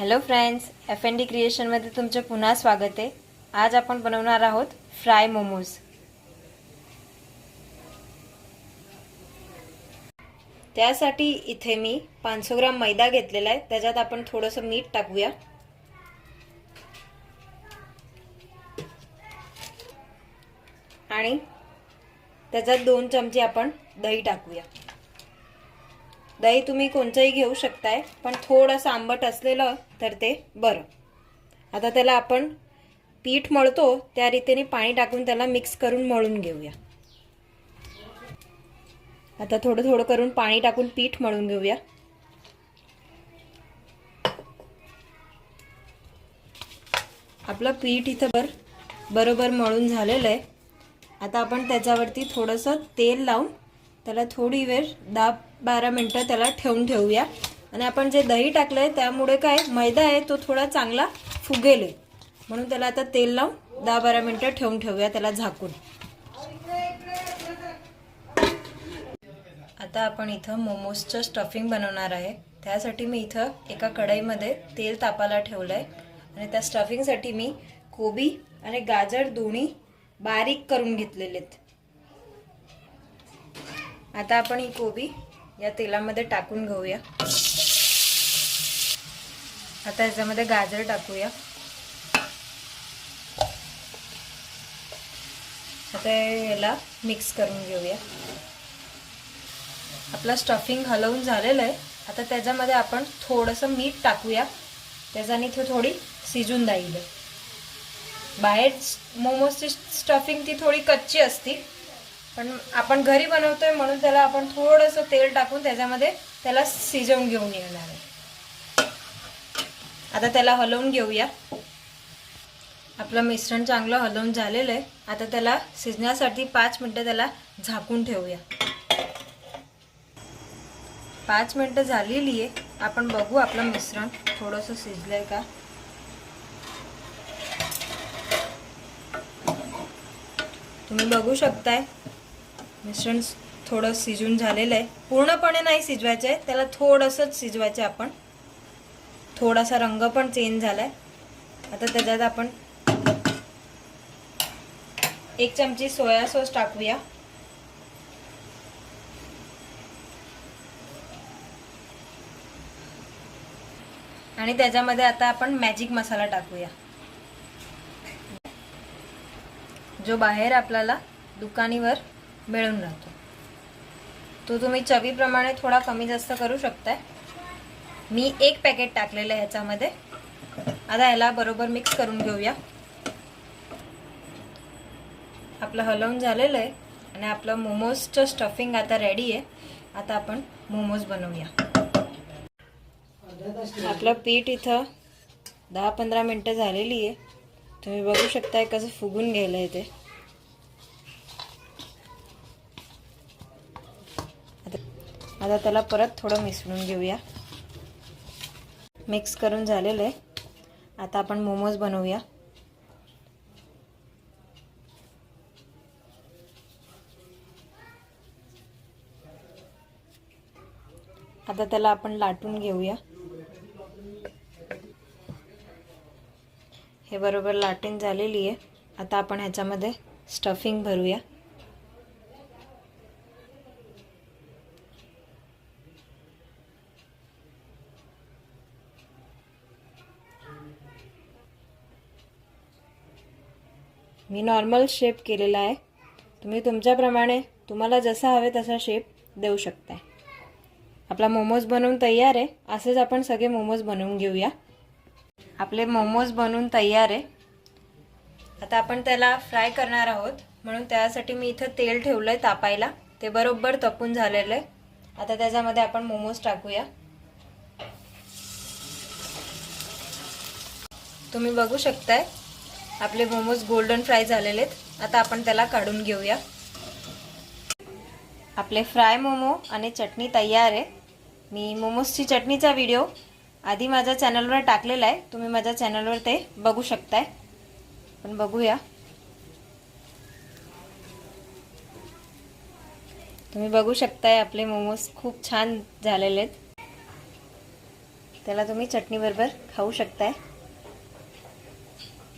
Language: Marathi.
Hello friends F N D क्रिएशनमध्ये तुमचे पुन्हा स्वागत आहे. आज आपण बनवणार आहोत फ्राय मोमोज. त्यासाठी इथे मी पाचशे ग्राम मैदा घेतलेला आहे. त्याच्यात आपण थोडंसं मीठ टाकूया. आणि त्याच्यात दोन चमचे आपण दही टाकूया. दही तुम्ही कोणचंही घेऊ शकताय पण थोडंसं आंबट असलेलं तर ते बरं. आता त्याला आपण पीठ मळतो त्या रीतीने पाणी टाकून त्याला मिक्स करून मळून घेऊया. आता थोडं थोडं करून पाणी टाकून पीठ मळून घेऊया. आपलं पीठ इथं बर बरोबर मळून झालेलं आहे. आता आपण त्याच्यावरती थोडंसं तेल लावून त्याला थोडी वेळ दाब बारा मिनटं त्याला ठेवून ठेवूया. आणि आपण जे दही टाकलं आहे त्यामुळे काय मैदा आहे तो थोडा चांगला फुगेल आहे म्हणून त्याला आता तेल लावून दहा बारा मिनटं ठेवून ठेवूया त्याला झाकून. आता आपण इथं मोमोजचं स्टफिंग बनवणार आहे. त्यासाठी मी इथं एका कढईमध्ये तेल तापाला ठेवलं आहे आणि त्या स्टफिंगसाठी मी कोबी आणि गाजर दोन्ही बारीक करून घेतलेले आहेत आता आपण ही कोबी या तेलामध्ये टाकून घेऊया. आता याच्यामध्ये गाजर टाकूया. आता याला मिक्स करून घेऊया. आपला स्टफिंग हलवून झालेलं आहे. आता त्याच्यामध्ये आपण थोडंसं मीठ टाकूया. त्याच्याने ती थोडी शिजून जाईल बाहेर मोमोजची स्टफिंग ती थोडी कच्ची असती. पण आपण घरी बनवतोय म्हणून त्याला आपण थोडंसं तेल टाकून त्याच्यामध्ये त्याला शिजवून घेऊन येणार आहे. आता त्याला हलवून घेऊया. आपलं मिश्रण चांगलं हलवून झालेलं आहे. आता त्याला शिजण्यासाठी पाच मिनटं त्याला झाकून ठेवूया. पाच मिनटं झालेली आहे. आपण बघू आपलं मिश्रण थोडंसं शिजलंय का? तुम्ही बघू शकताय. मिश्रण थोडं शिजून झालेलं आहे. पूर्णपणे नाही शिजवायचं आहे. त्याला थोडंसंच शिजवायचं आपण. थोडासा रंग पण चेंज झालाय. आता त्याच्यात आपण एक चमची सोया सॉस टाकूया. आणि त्याच्यामध्ये आता आपण मॅजिक मसाला टाकूया. जो बाहेर आपल्याला दुकानीवर मिळून राहतो. तो तुम्ही चवीप्रमाणे थोडा कमी जास्त करू शकताय. मी एक पॅकेट टाकलेलं आहे ह्याच्यामध्ये आता ह्याला बरोबर मिक्स करून घेऊया. आपलं हलवून झालेलं आहे आणि आपलं मोमोजचं स्टफिंग आता रेडी आहे. आता आपण मोमोज बनवूया. आपलं पीठ इथं दहा पंधरा मिनटं झालेली आहे. तुम्ही बघू शकताय कसं फुगून गेलं आहे ते. आता त्याला परत थोडं मिसळून घेऊया. मिक्स करून झालेलं आहे. आता आपण मोमोज बनवूया. आता त्याला आपण लाटून घेऊया. हे बरोबर लाटून झालेली आहे. आता आपण ह्याच्यामध्ये स्टफिंग भरूया. मी नॉर्मल शेप केलेला आहे. तुम्ही तुमच्याप्रमाणे तुम्हाला जसा हवे तसा शेप देऊ शकताय. आपला मोमोज बनवून तयार आहे. असेच आपण सगळे मोमोज बनवून घेऊया. आपले मोमोज बनवून तयार आहे. आता आपण त्याला फ्राय करणार आहोत. म्हणून त्यासाठी मी इथं तेल ठेवलं आहे तापायला. ते बरोबर तपून झालेलं आहे. आता त्याच्यामध्ये आपण मोमोज टाकूया. तुम्ही बघू शकताय. आपले मोमोज गोल्डन फ्राय झालेले आहेत. आता आपण त्याला काढून घेऊया. आपले फ्राय मोमो आणि चटणी तयार आहे. मी मोमोजची चटणीचा व्हिडिओ आधी माझ्या चॅनलवर टाकलेला आहे. तुम्ही माझ्या चॅनलवर ते बघू शकताय. पण बघूया. तुम्ही बघू शकताय आपले मोमोज खूप छान झालेले आहेत. त्याला तुम्ही चटणीबरोबर खाऊ शकताय.